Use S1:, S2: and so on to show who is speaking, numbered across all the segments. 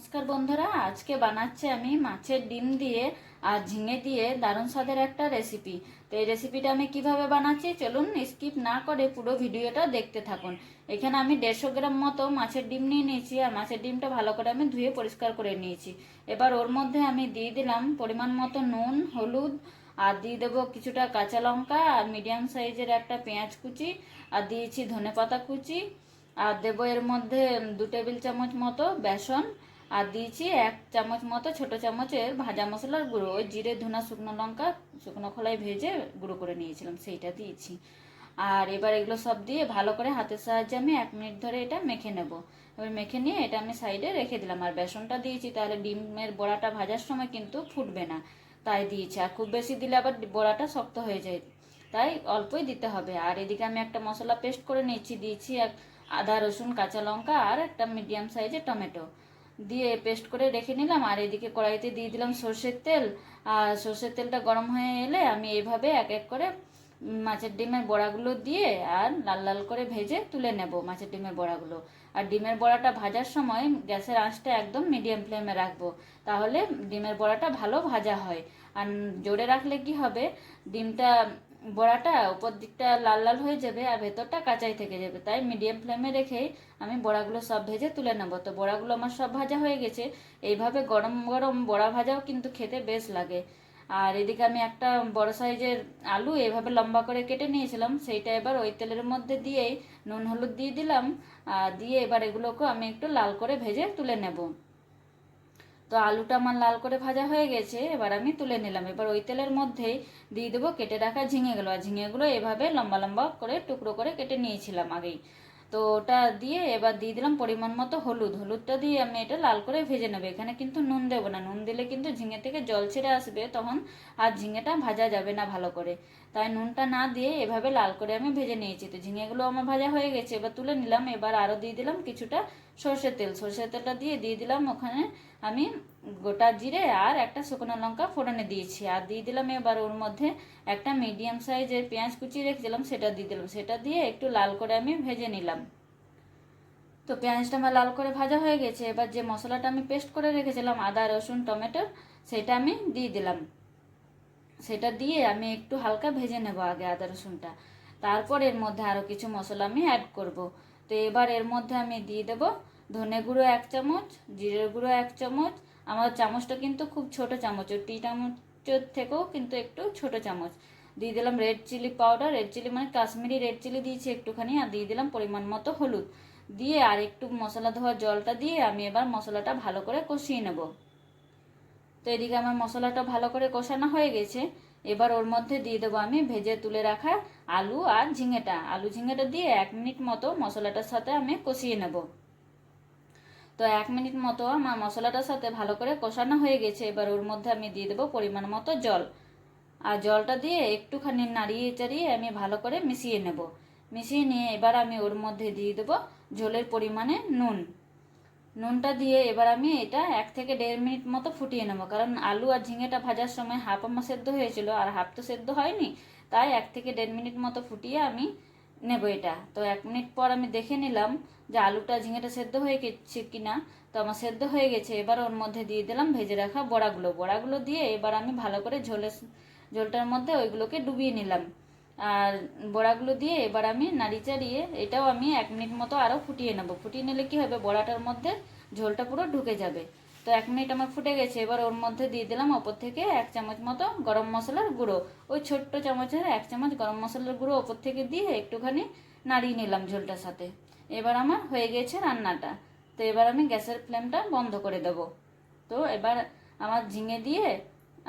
S1: নমস্কার বন্ধুরা, আজকে বানাচ্ছি আমি মাছের ডিম দিয়ে আর ঝিঙে দিয়ে দারুণ স্বাদের একটা রেসিপি তো এই রেসিপিটা আমি কীভাবে বানাচ্ছি চলুন স্কিপ না করে পুরো ভিডিওটা দেখতে থাকুন। এখানে আমি দেড়শো গ্রাম মতো মাছের ডিম নিয়ে নিয়েছি আর মাছের ডিমটা ভালো করে আমি ধুয়ে পরিষ্কার করে নিয়েছি। এবার ওর মধ্যে আমি দিয়ে দিলাম পরিমাণ মতো নুন, হলুদ আর দিয়ে দেবো কিছুটা কাঁচা লঙ্কা আর মিডিয়াম সাইজের একটা পেঁয়াজ কুচি আর দিয়েছি ধনে পাতা কুচি। আর দেবো এর মধ্যে দু টেবিল চামচ মতো বেসন আর দিয়েছি এক চামচ মতো ছোট চামচের ভাজা মশলার গুঁড়ো। ওই জিরে, ধুনা, শুকনো লঙ্কা, শুকনো খোলায় ভেজে গুঁড়ো করে নিয়েছিলাম, সেইটা দিয়েছি। আর এবার এগুলো সব দিয়ে ভালো করে হাতের সাহায্যে আমি এক মিনিট ধরে এটা মেখে নেব। এবার মেখে নিয়ে এটা আমি সাইডে রেখে দিলাম। আর বেসনটা দিয়েছি, তাহলে ডিমের বড়াটা ভাজার সময় কিন্তু ফুটবে না, তাই দিয়েছি। আর খুব বেশি দিলে আবার বড়াটা শক্ত হয়ে যায়, তাই অল্পই দিতে হবে। আর এদিকে আমি একটা মশলা পেস্ট করে নিয়েছি, দিয়েছি এক আদা, রসুন, কাঁচা লঙ্কা আর একটা মিডিয়াম সাইজের টমেটো। দিয়ে পেস্ট করে রেখে নিলাম। আর এদিকে কড়াইতে দিয়ে দিলাম সর্ষের তেল। আর সর্ষের তেলটা গরম হয়ে এলে আমি এইভাবে এক এক করে মাছের ডিমের বড়াগুলো দিয়ে আর লাল লাল করে ভেজে তুলে নেব মাছের ডিমের বড়াগুলো। আর ডিমের বড়াটা ভাজার সময় গ্যাসের আঁচটা একদম মিডিয়াম ফ্লেমে রাখব। তাহলে ডিমের বড়াটা ভালো ভাজা হয়। আর জোরে রাখলে কি হবে? ডিমটা বড়াটা উপর দিকটা লাল লাল হয়ে যাবে আর ভেতরটা কাঁচাই থেকে যাবে। তাই মিডিয়াম ফ্লেমে রেখেই আমি বড়াগুলো সব ভেজে তুলে নেব। তো বড়াগুলো আমার সব ভাজা হয়ে গেছে। এইভাবে গরম গরম বড়া ভাজাও কিন্তু খেতে বেশ লাগে। আর এদিকে আমি একটা বড় সাইজের আলু এভাবে লম্বা করে কেটে নিয়েছিলাম। সেইটা এবার ওই তেলের মধ্যে দিয়েই নুন হলুদ দিয়ে দিলাম। আর দিয়ে এবার এগুলোকে আমি একটু লাল করে ভেজে তুলে নেব। তো আলুটা আমার লাল করে ভাজা হয়ে গেছে, এবার আমি তুলে নিলাম। এবার ওই তেলের মধ্যেই দিয়ে দেবো কেটে রাখা ঝিঙেগুলো। আর ঝিঙেগুলো এভাবে লম্বা লম্বা করে, টুকরো করে কেটে নিয়েছিলাম আগেই। তো ওটা দিয়ে এবার দিয়ে দিলাম পরিমাণ মতো হলুদ। হলুদটা দিয়ে আমি এটা লাল করে ভেজে নেব। এখানে কিন্তু নুন দেবো না। নুন দিলে কিন্তু ঝিঙে থেকে জল ছেড়ে আসবে তখন আর ঝিঙেটা ভাজা যাবে না ভালো করে। তাই নুনটা না দিয়ে এভাবে লাল করে আমি ভেজে নিয়েছি। তো ঝিঙেগুলো আমার ভাজা হয়ে গেছে। এবার তুলে নিলাম। এবার আরও দিয়ে দিলাম কিছুটা সর্ষের তেল। সর্ষের তেলটা দিয়ে দিয়ে দিলাম ওখানে আমি গোটা জিরে আর একটা শুকনো লঙ্কা ফোড়নে দিয়েছি। আর দিয়ে দিলাম এবার ওর মধ্যে একটা মিডিয়াম সাইজের পেঁয়াজ কুচিয়ে রেখেছিলাম, সেটা দিয়ে দিলাম। সেটা দিয়ে একটু লাল করে আমি ভেজে নিলাম। তো পেঁয়াজটা আমার লাল করে ভাজা হয়ে গেছে। এবার যে মশলাটা আমি পেস্ট করে রেখেছিলাম, আদা, রসুন, টমেটো, সেটা আমি দিয়ে দিলাম। সেটা দিয়ে আমি একটু হালকা ভেজে নেব আগে আদা, রসুনটা। তারপর এর মধ্যে আরও কিছু মশলা আমি অ্যাড করব। তো এবার এর মধ্যে আমি দিয়ে দেবো ধনে গুঁড়ো এক চামচ জিরের গুঁড়ো এক চামচ। আমার চামচটা কিন্তু খুব ছোট চামচ টি চামচের থেকেও কিন্তু একটু ছোট চামচ। দিয়ে দিলাম red chilli powder red chilli মানে কাশ্মীরি রেড চিলি দিয়েছি একটুখানি, আর দিয়ে দিলাম পরিমাণ মতো হলুদ। দিয়ে আর একটু মশলা ধোয়ার জলটা দিয়ে আমি এবার মশলাটা ভালো করে কষিয়ে নেব। তো এদিকে আমার মশলাটা ভালো করে কষানো হয়ে গেছে। এবার ওর মধ্যে দিয়ে দেবো আমি ভেজে তুলে রাখা আলু আর ঝিঙেটা। আলু ঝিঙেটা দিয়ে এক মিনিট মতো মশলাটার সাথে আমি কষিয়ে নেব। তো এক মিনিট মতো আমার মশলাটার সাথে ভালো করে কষানো হয়ে গেছে। এবার ওর মধ্যে আমি দিয়ে দেবো পরিমাণ মতো জল। আর জলটা দিয়ে একটুখানি নাড়িয়ে চাড়িয়ে আমি ভালো করে মিশিয়ে নেব। মিশিয়ে নিয়ে এবার আমি ওর মধ্যে দিয়ে দেবো ঝোলের পরিমাণে নুন। নুনটা দিয়ে এবার আমি এটা এক থেকে দেড় মিনিট মতো ফুটিয়ে নেব। কারণ আলু আর ঝিঙেটা ভাজার সময় হাফ আমার সেদ্ধ হয়েছিল, আর হাফ তো সেদ্ধ হয়নি। তাই এক থেকে দেড় মিনিট মতো ফুটিয়ে আমি নেব এটা। তো এক মিনিট পর আমি দেখে নিলাম যে আলুটা, ঝিঙেটা সেদ্ধ হয়ে গেছে কিনা। তো আমার সেদ্ধ হয়ে গেছে, এবার ওর মধ্যে দিয়ে দিলাম ভেজে রাখা বড়াগুলো। বড়াগুলো দিয়ে এবার আমি ভালো করে ঝোলে ঝোলটার মধ্যে ওইগুলোকে ডুবিয়ে নিলাম। আর বড়াগুলো দিয়ে এবার আমি নাড়ি চাড়িয়ে এটাও আমি এক মিনিট মতো আরও ফুটিয়ে নেব। ফুটিয়ে নিলে কি হবে? বড়াটার মধ্যে ঝোলটা পুরো ঢুকে যাবে। তো এক মিনিট আমার ফুটে গেছে। এবার ওর মধ্যে দিয়ে দিলাম ওপর থেকে এক চামচ মতো গরম মশলার গুঁড়ো। ওই ছোট্ট চামচের এক চামচ গরম মশলার গুঁড়ো ওপর থেকে দিয়ে একটুখানি নাড়িয়ে নিলাম ঝোলটার সাথে। এবার আমার হয়ে গেছে রান্নাটা। তো এবার আমি গ্যাসের ফ্লেমটা বন্ধ করে দেব। তো এবার আমার ঝিঙে দিয়ে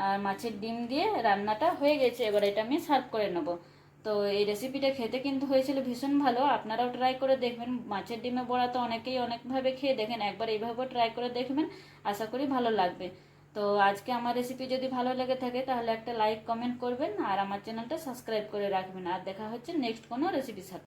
S1: আর মাছের ডিম দিয়ে রান্নাটা হয়ে গেছে। এবার এটা আমি সার্ভ করে নেব। তো এই রেসিপিটা খেতে কিন্তু হয়েছিল ভীষণ ভালো। আপনারাও ট্রাই করে দেখবেন। মাছের ডিমে বড়া তো অনেকেই অনেকভাবে খেয়ে দেখেন। একবার এইভাবেও ট্রাই করে দেখবেন। আশা করি ভালো লাগবে। তো আজকে আমার রেসিপি যদি ভালো লেগে থাকে, তাহলে একটা লাইক কমেন্ট করবেন। আর আমার চ্যানেলটা সাবস্ক্রাইব করে রাখবেন। আর দেখা হচ্ছে নেক্সট কোনো রেসিপির সাথে।